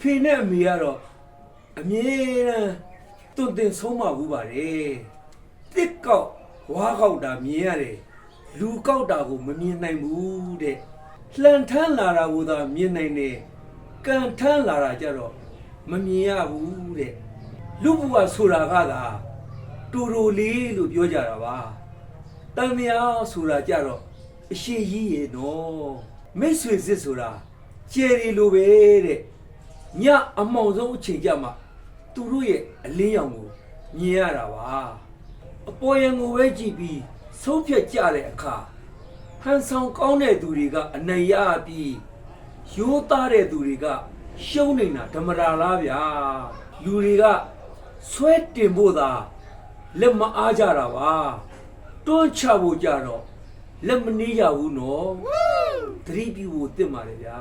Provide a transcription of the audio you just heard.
ဖေနဲ့အမေကတော့အမြဲတမ်းတွန့်တင်ဆုံးမဘူးပါတယ်တစ်ကောက်ဝါကောက်တာမြင်ရတယ်လူကောက်တာကိုမမြင်နိုင်ဘူးတဲ့လှန်ထမ်းလာတာကိုသာမြင်နိုင်တယ်ကန်ထမ်းလာတာကြတော့မမြင်ရဘူးတဲ့လူဘဝဆိုတာကသာတူတူလေးလို့ပြောကြတာပါတန်မြာဆိုတာကြတော့အရှိကြီးရေနော်မိတ်ဆွေစစ်ဆိုတာကျယ်ရီလိုပဲတဲ့ ညအမောင်ဆုံးအချိန်ကြမှာသူတို့ရဲ့အလင်းရောင်ကိုမြင်ရတာပါအပေါ်ယံကိုပဲကြည့်ပြီးဆုံးဖြတ်ကြတဲ့အခါဟန်ဆောင်ကောင်းတဲ့သူတွေကအနိုင်ရပြီးရိုးသားတဲ့သူတွေကရှုံးနေတာဓမ္မတာလားဗျာလူတွေကဆွဲတင်ဖို့သာလက်မအားကြတာပါတွန်းချဖို့ကြတော့လက်မနှီးကြဘူးနော်သတိပြုဖို့တင့်ပါတယ်ဗျာ